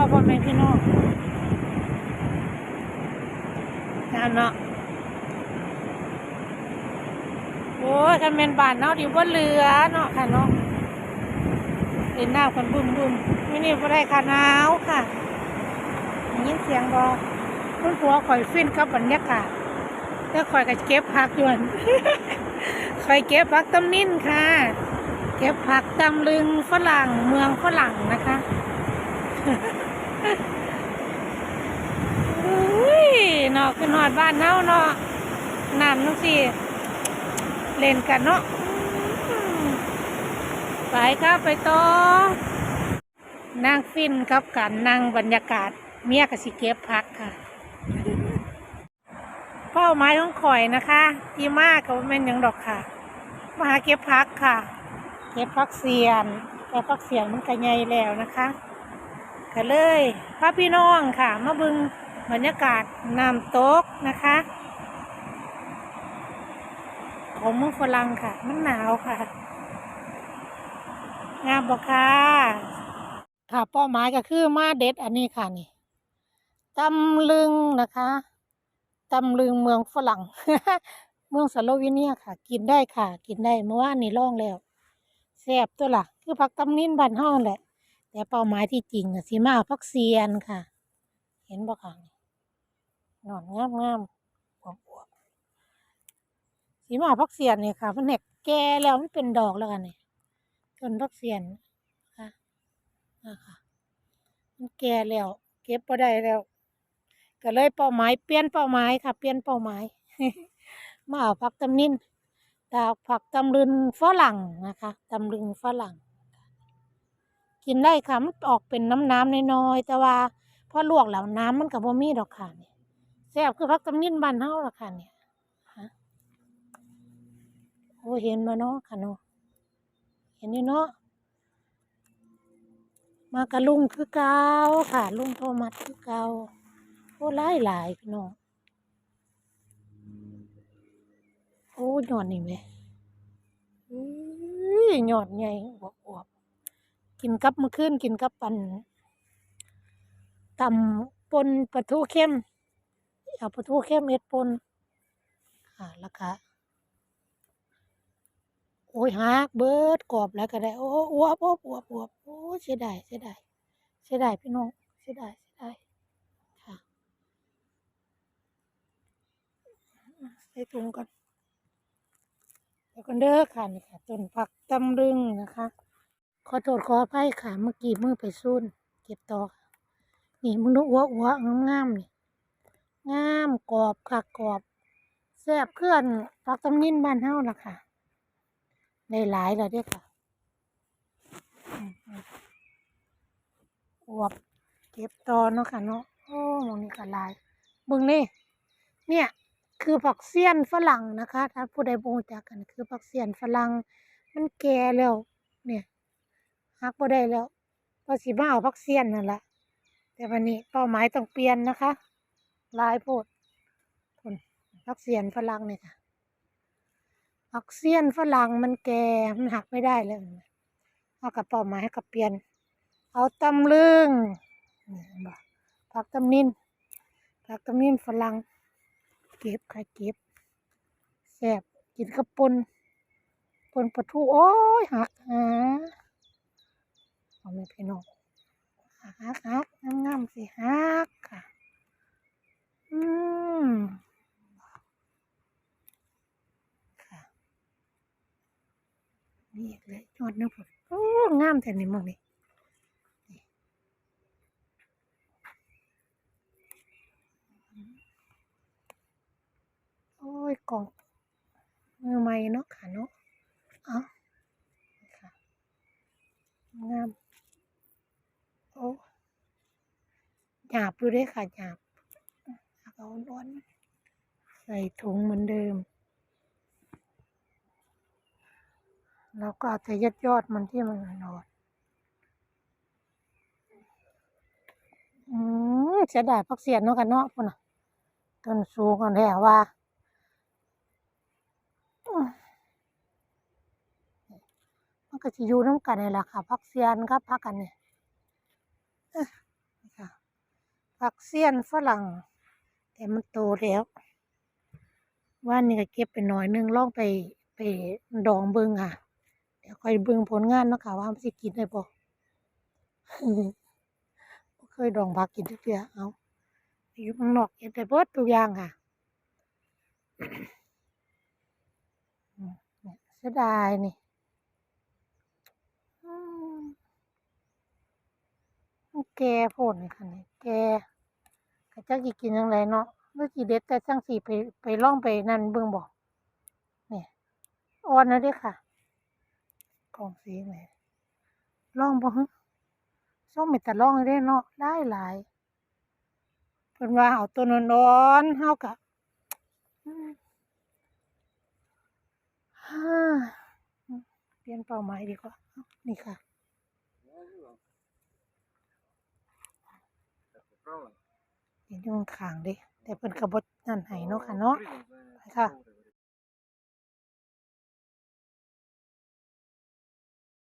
พ่อพ่อแม่พี่น้องนั่นเนาะโอ้ยกันเป็นบานเนาะดิว่าเรือเนาะค่ะเนาะเห็นหน้าคนบุ้มบุ้มวันนี้บ่ได้ค่ะหนาวค่ะยินเสียงบอกคุณผัวข่อยฟินกับบรรยากาศแล้วข่อยก็เก็บผักยวนข่อยเก็บผักตำนิ่นค่ะ เก็บผักตำลึงฝรั่งเมืองฝรั่งนะคะ อุ้ยเนาะขึ้นอดบ้านเน่าเนาะน้ำน้องสิเล่นกันเนาะไปครับไปต่อนางฟินครับกันนางบรรยากาศ เมียกสิเก็บผักค่ะเป้าหมายของข่อยนะคะที่มากก็บ่แม่นยังดอกค่ะ มาหาเก็บผักค่ะ เก็บผักเสียน แต่ผักเสียนมันก็ใหญ่แล้วนะคะ ก็เลยพาพี่น้องค่ะ มาบึงบรรยากาศน้ำตกนะคะ ของเมืองฝรั่งค่ะ มันหนาวค่ะ งามบอกค่ะ ค่ะเป้าหมายก็คือมาเด็ดอันนี้ค่ะนี่ตำลึงนะคะตำลึงเมืองฝรั่ง เมืองสโลวีเนียค่ะ กินได้ค่ะ กินได้เมื่อวานนี่ลองแล้วแซ่บตัวล่ะ คือผักตำนินบ้านเฮานั่นแหละ แต่เป้าหมายที่จริงน่ะสิมาเอาผักเสียนค่ะ เห็นบ่ค่ะนอนงามงามๆอวบอวบๆสีมาเอาผักเสียนนี่ยค่ะ มันเน็กแก่แล้วมันเป็นดอกแล้วกันเนี่ต้นผักเสียนค่ะนะคะมันแก่แล้ว เก็บบ่ได้แล้ว ก็เลยเป้าหมายเปลี่ยนเป้าหมายค่ะ เปลี่ยนเป้าหมายมาเอาผักตำนินดาวผักตำลึงฝรั่งนะคะตำลึงฝรั่ง กินได้ค่ะมันออกเป็นน้ำน้ำๆน้อยๆแต่ว่าพอลวกแล้วน้ำมันกับบ่มีดอกค่ะเนี่ยแซ่บคือผักตำนินบ้านเฮาล่ะค่ะเนี่ยฮะโอ้เห็นมาเนาะค่ะเนาะเห็นนี่เนาะมากระลุงคือเก่าค่ะ ลุงโทมัสคือเก่าโอ้หลายหลายพี่น้องโอ้หยอดนี่แหม่อื้อยอดใหญ่อวบอวบ กินกับมื่อคืนกินกับปันตำปนปลาทูเข้มเอาปลาทูเข้มเม็ดปนค่ะแล้วก็โอ้ยหักเบิดกรอบแล้วก็ได้โอ้อวบอวบอวบอวบโอ้เสียดายเสียดายเสียดายพี่น้องเสียดายเสียดายค่ะใส่ถุงก่อนแล้วก็เด้อค่ะนี่ค่ะต้นผักตำลึงนะคะ ขอโทษขออภัยค่ะ เมื่อกี้มือไปซุ่นเก็บต่อนี่มึงดูอ้วอ้วงามๆนี่งามกรอบค่ะกรอบแซ่บเคลื่อนผักตำนินบ้านเฮาล่ะค่ะได้หลายแล้วเด้อค่ะอวบเก็บต่อเนาะค่ะเนาะโอ้มองนี้ก็หลายเบิ่งนี่เนี่ยคือผักเสี้ยนฝรั่งนะคะ ถ้าผู้ใดบ่รู้จักกัน คือผักเสี้ยนฝรั่งมันแก่แล้วเนี่ย หักบ่ได้แล้วก็สิมาเอาผักเสี้ยนนั่นแหละแต่วันนี้เป้าหมายต้องเปลี่ยนนะคะลายโพดคนผักเสี้ยนฝรั่งเนี่ยค่ะผักเสี้ยนฝรั่งมันแก่มันหักไม่ได้แล้วเอากับเป้าหมายให้กับเปลี่ยน เอาตำลึงผักตำนินผักตำนินฝรั่งเก็บค่ะเก็บแซ่บกินกับปนปนปลาทูโอ้ยหักหา เอาไม่พี่น้องหักหักหักงามๆสิหักค่ะ อืมค่ะนี่อีกเลยยอดนึงผลโอ้งามแต่นี่มึงนี่โอ้ยกล่องมือใหม่เนาะค่ะเนาะเอค่ะงาม โอ้ หยาบดูได้ค่ะหยาบเอาร้อนใส่ถุงเหมือนเดิม แล้วก็เอาแต่ยอดยอดมันที่มันนอนอืมเสียดายพักเสียนเนาะกันเนาะพุ่นน่ะต้นสูงกันแท้ว่าอื้อมันก็จะอยู่น้ำกันนี่แหละค่ะพักเสียนครับพักกันเนี่ยเอ้อนี่ค่ะ ผักเสี้ยนฝรั่ง แต่มันโตแล้ว ว่านนี่ก็เก็บไปหน่อยนึงลองไปไปดองเบิ่งค่ะ เดี๋ยวค่อยเบิ่งผลงานเนาะค่ะว่ามันสิกินได้บ่บ่เคยดองผักกินจักเทื่อเอาอยู่เมืองนอกเฮ็ดได้เบิดทุกอย่างค่ะเนี่ยเสียดายนี่อืมมัน แก่โพดนี่ค่ะนี่แก่ก็จักสิกินจั่งใดเนาะหรือสิเด็ดแต่จั่งสิไปไปล่องไปนั่นเบิ่งบ่นี่อ่อนแล้วเด้ค่ะกองสีแหมลองบ่ฮึส่งไปแต่ล่องอยู่เด้เนาะได้หลายเพิ่นว่าเอาตัวอ่อนๆเฮาก็อืมฮ่าอืมเปลี่ยนเป้าหมายดีกว่านี่ค่ะ เห็นอยู่ข้างๆเด้แต่เพิ่นก็บ่นั่นให้เนาะค่ะเนาะไปค่ะ